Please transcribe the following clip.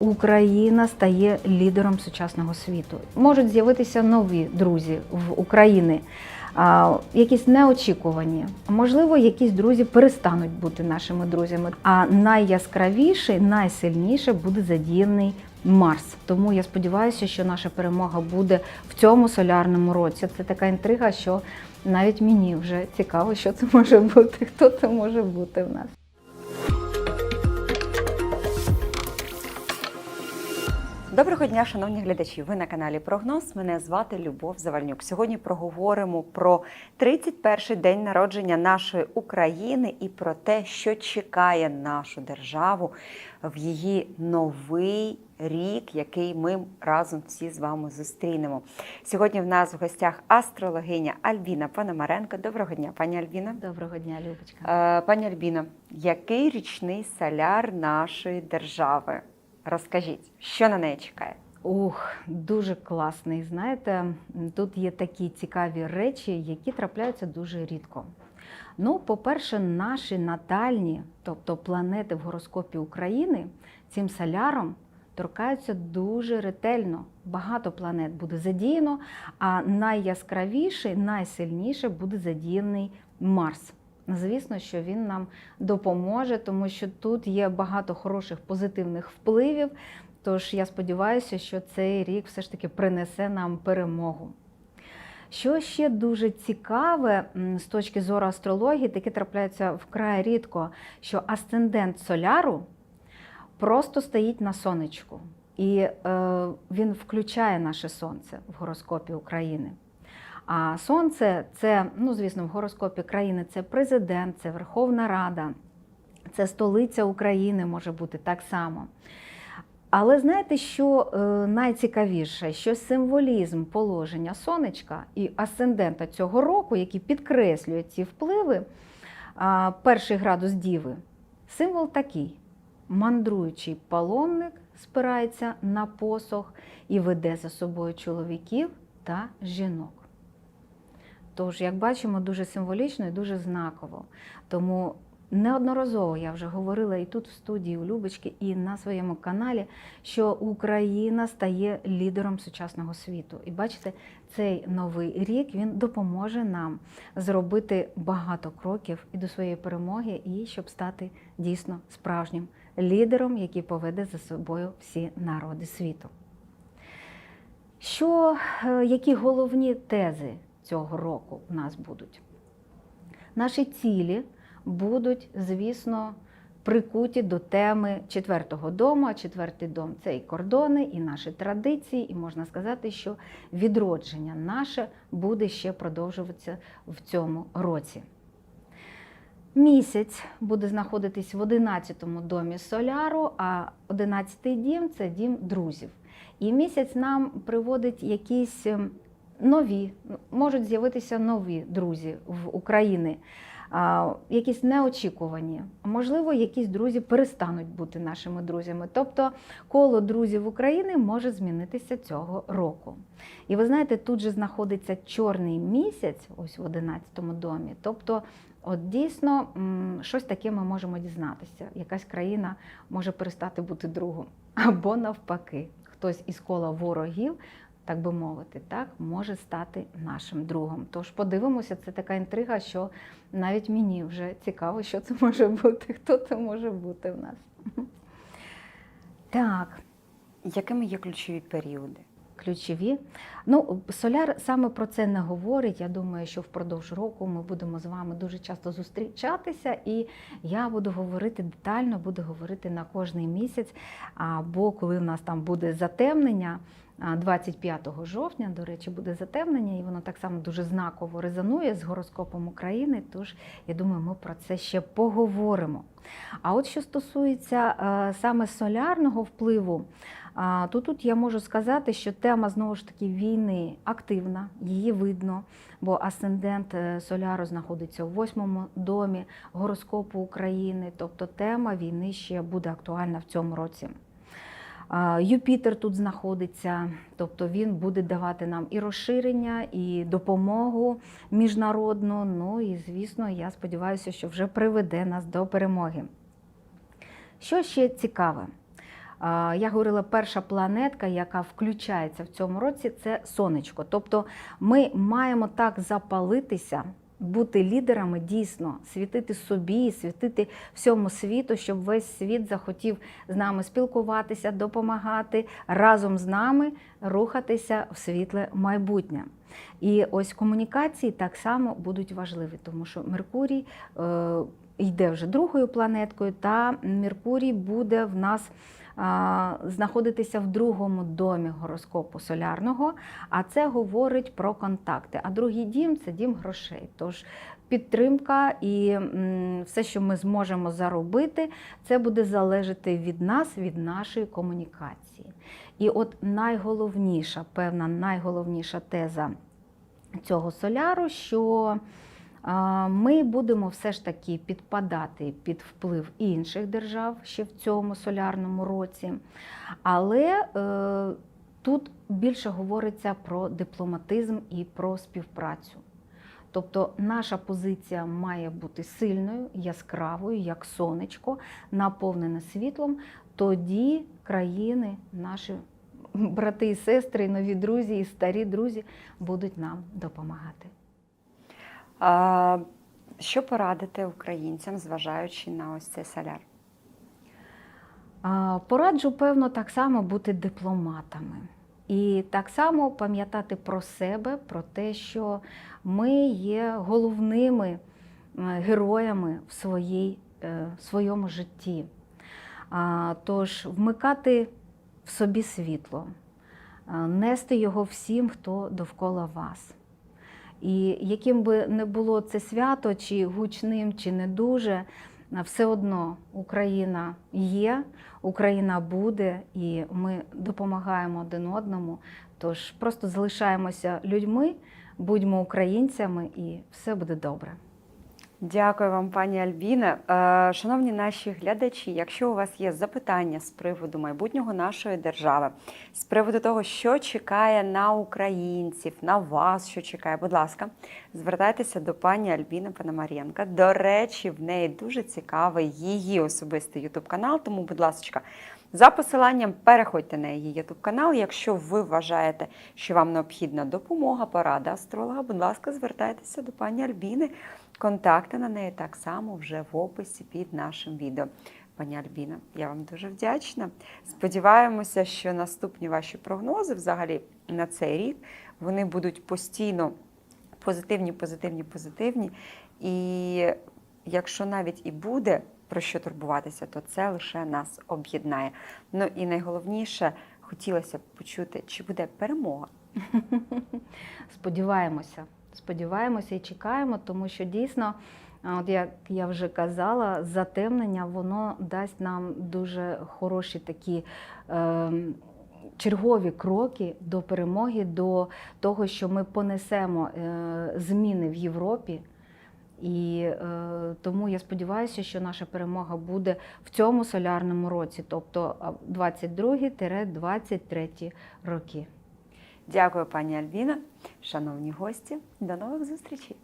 Україна стає лідером сучасного світу. Можуть з'явитися нові друзі в Україні, якісь неочікувані. Можливо, якісь друзі перестануть бути нашими друзями. А найяскравіший, найсильніше буде задіяний Марс. Тому я сподіваюся, що наша перемога буде в цьому солярному році. Це така інтрига, що навіть мені вже цікаво, що це може бути, хто це може бути в нас. Доброго дня, шановні глядачі. Ви на каналі Прогноз. Мене звати Любов Завальнюк. Сьогодні проговоримо про 31-й день народження нашої України і про те, що чекає нашу державу в її новий рік, який ми разом всі з вами зустрінемо. Сьогодні в нас в гостях астрологиня Альбіна Пономаренко. Доброго дня, пані Альбіна. Доброго дня, Любочка. Е, Пані Альбіно, який річний соляр нашої держави? Розкажіть, що на неї чекає? Ух, дуже класний. Знаєте, тут є такі цікаві речі, які трапляються дуже рідко. Ну, по-перше, наші натальні, тобто планети в гороскопі України, цим соляром торкаються дуже ретельно. Багато планет буде задіяно, а найяскравіший, найсильніше буде задіяний Марс. Звісно, що він нам допоможе, тому що тут є багато хороших позитивних впливів. Тож я сподіваюся, що цей рік все ж таки принесе нам перемогу. Що ще дуже цікаве з точки зору астрології, таке трапляється вкрай рідко, що асцендент соляру просто стоїть на сонечку, і е, він включає наше сонце в гороскопі України. А сонце це, ну звісно, в гороскопі країни це президент, це Верховна Рада, це столиця України може бути так само. Але знаєте, що е, найцікавіше, що символізм положення сонечка і асцендента цього року, які підкреслюють ці впливи, перший градус діви, символ такий: мандруючий паломник спирається на посох і веде за собою чоловіків та жінок. Тож, як бачимо, дуже символічно і дуже знаково. Тому неодноразово я вже говорила і тут в студії у Любочки, і на своєму каналі, що Україна стає лідером сучасного світу. І бачите, цей новий рік він допоможе нам зробити багато кроків і до своєї перемоги, і щоб стати дійсно справжнім лідером, який поведе за собою всі народи світу. Що, е, які головні тези цього року у нас будуть? Наші цілі будуть, звісно, прикуті до теми четвертого дому. А четвертий дом це і кордони, і наші традиції, і можна сказати, що відродження наше буде ще продовжуватися в цьому році. Місяць буде знаходитись в 11-му домі соляру, а 11-й дім це дім друзів. І місяць нам приводить якісь ем, нові, можуть з'явитися нові друзі в Україні, якісь неочікувані. Можливо, якісь друзі перестануть бути нашими друзями. Тобто коло друзів України може змінитися цього року. І ви знаєте, тут же знаходиться чорний місяць, ось в 11-му домі. Тобто, от дійсно щось таке ми можемо дізнатися. Якась країна може перестати бути другом, або навпаки, хтось із кола ворогів так би мовити, так, може стати нашим другом. Тож подивимося, це така інтрига, що навіть мені вже цікаво, що це може бути, хто це може бути в нас. Так, Якими є ключові періоди? ключові. Ну, Соляр саме про це не говорить. Я думаю, що впродовж року ми будемо з вами дуже часто зустрічатися, і я буду говорити детально, буду говорити на кожний місяць. Або коли в нас там буде затемнення. А, 25 жовтня, до речі, буде затемнення, і воно так само дуже знаково резонує з гороскопом України. Тож я думаю, ми про це ще поговоримо. А от що стосується е, саме солярного впливу, то тут я можу сказати, що тема знову ж таки війни активна, її видно, бо асцендент е, Соляру знаходиться у восьмому домі гороскопу України, тобто тема війни ще буде актуальна в цьому році. Юпітер тут знаходиться, тобто він буде давати нам і розширення, і допомогу міжнародну. Ну і звісно, я сподіваюся, що вже приведе нас до перемоги. Що ще цікаве? Я говорила, перша планетка, яка включається в цьому році, це сонечко. Тобто ми маємо так запалитися, бути лідерами дійсно, світити собі, світити всьому світу, щоб весь світ захотів з нами спілкуватися, допомагати разом з нами рухатися в світле майбутнє. І ось комунікації так само будуть важливі, тому що Меркурій е, йде вже другою планеткою, та Меркурій буде в нас знаходитися в другому домі гороскопу солярного, а це говорить про контакти. А другий дім це дім грошей. Тож підтримка і все, що ми зможемо заробити, це буде залежати від нас, від нашої комунікації. І от найголовніша, певна, найголовніша теза цього соляру, що ми будемо все ж таки підпадати під вплив інших держав ще в цьому солярному році. Але е, тут більше говориться про дипломатизм і про співпрацю. Тобто наша позиція має бути сильною, яскравою, як сонечко, наповнена світлом. Тоді країни, наші брати і сестри, нові друзі і старі друзі будуть нам допомагати. А, що порадити українцям, зважаючи на ось цей соляр? А, Пораджу, певно, так само бути дипломатами. І так само пам'ятати про себе, про те, що ми є головними е, героями в своїй, е, в своєму житті. Тож вмикати в собі світло, нести його всім, хто довкола вас. І яким би не було це свято, чи гучним, чи не дуже, все одно Україна є, Україна буде, і ми допомагаємо один одному. Тож просто залишаємося людьми, будьмо українцями, і все буде добре. Дякую вам, пані Альбіна. Е, Шановні наші глядачі, якщо у вас є запитання з приводу майбутнього нашої держави, з приводу того, що чекає на українців, на вас, що чекає, будь ласка, звертайтеся до пані Альбіни Пономаренка. До речі, в неї дуже цікавий її особистий ютуб канал. Тому, будь ласка, за посиланням переходьте на її ютуб канал. Якщо ви вважаєте, що вам необхідна допомога, порада астролога, будь ласка, звертайтеся до пані Альбіни. Контакти на неї так само вже в описі під нашим відео. Пані Альбіна, я вам дуже вдячна. Сподіваємося, що наступні ваші прогнози взагалі на цей рік вони будуть постійно позитивні, позитивні, позитивні. І якщо навіть і буде про що турбуватися, то це лише нас об'єднає. Ну і найголовніше, хотілося б почути, чи буде перемога. Сподіваємося, сподіваємося і чекаємо, тому що дійсно, от як я вже казала, затемнення воно дасть нам дуже хороші такі. Е, Чергові кроки до перемоги, до того, що ми понесемо е, зміни в Європі. І е, тому я сподіваюся, що наша перемога буде в цьому солярному році, тобто а, 22-23 роки. Дякую, пані Альбіна. Шановні гості, до нових зустрічей!